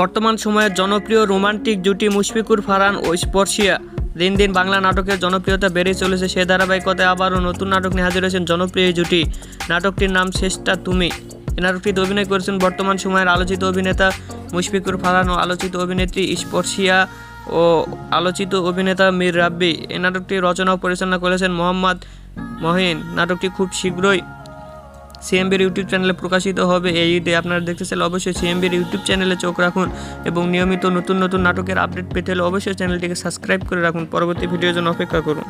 বর্তমান সময়ের জনপ্রিয় রোমান্টিক জুটি মুশফিকুর ফারহান ও স্পর্শিয়া। দিন দিন বাংলা নাটকের জনপ্রিয়তা বেড়ে চলেছে, সে ধারাবাহিকতায় আবারও নতুন নাটক নিয়ে হাজির হয়েছেন জনপ্রিয় জুটি। নাটকটির নাম শেষটা তুমি। এই নাটকটিতে অভিনয় করেছেন বর্তমান সময়ের আলোচিত অভিনেতা মুশফিকুর ফারহান ও আলোচিত অভিনেত্রী স্পর্শিয়া ও আলোচিত অভিনেতা মীর রাব্বি। এই নাটকটি রচনা ও পরিচালনা করেছেন মোহাম্মদ মহিন। নাটকটি খুব শীঘ্রই সিএমবির ইউটিউব চ্যানেলে প্রকাশিত হবে। এই ঈদে আপনারা দেখতে চাইলে অবশ্যই সিএমবির ইউটিউব চ্যানেলে চোখ রাখুন এবং নিয়মিত নতুন নতুন নাটকের আপডেট পেতে হলে অবশ্যই চ্যানেলটিকে সাবস্ক্রাইব করে রাখুন। পরবর্তী ভিডিওর জন্য অপেক্ষা করুন।